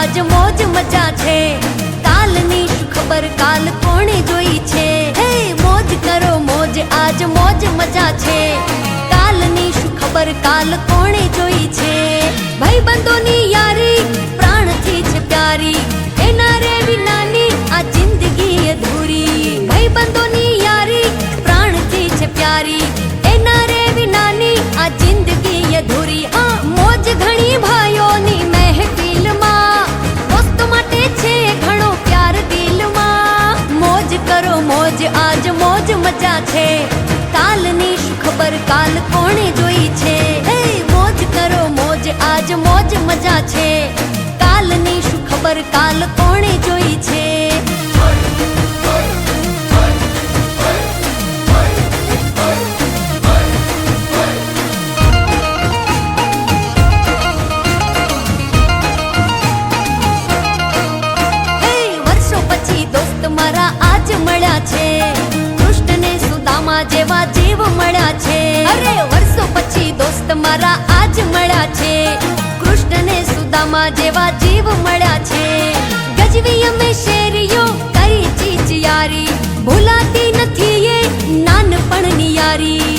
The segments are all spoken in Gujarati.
આજ મોજ મજા છે. કાલની શું ખબર કાલ કોણે જોઈ છે. હે, મોજ કરો, મોજ, આજ મોજ મજા છે. કાલની શું ખબર કાલ કોણે જોઈ છે. ભાઈબંધોની યારી મોજ છે? કાલની શું ખબર કાલ કોણે જોઈ છે? હે મોજ કરો, મોજ, આજ મોજ મજા છે. કાલની શું ખબર કાલ કોણે જોઈ છે? મારા આજ મળ્યા છે. સુદામા જેવા જીવ મળ્યા છે. અરે, વર્ષો પછી દોસ્ત મારા આજ મળ્યા છે. કૃષ્ણને સુદામા જેવા જીવ મળ્યા છે. ગજવી અમે શેરીઓ કરી ચીજ યારી ભૂલાતી નથી એ નાનપણની યારી.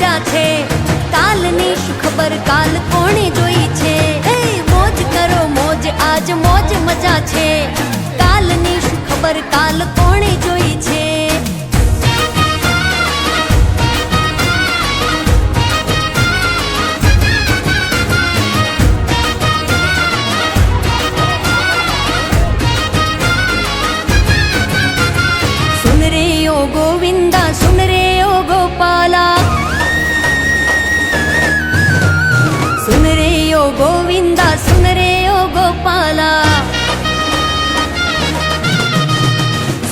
મોજ છે. કાલની શું ખબર? કાલ કોણે જોઈ છે? હે, મોજ કરો, મોજ, આજ મોજ મજા છે. કાલની શું ખબર? કાલ કોણે ಗೋವಿಂದ ಸುಂದರೇ ಓ ಗೋಪಾಲ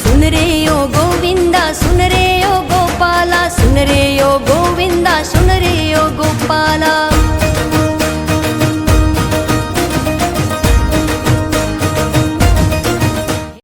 ಸುನರೇ ಓ ಗೋವಿಂದ ಸುನರೇ ಓ ಗೋಪಾಲ ಸುನರೇ ಓ ಗೋವಿಂದ ಸುನರೇ ಓ ಗೋಪಾಲ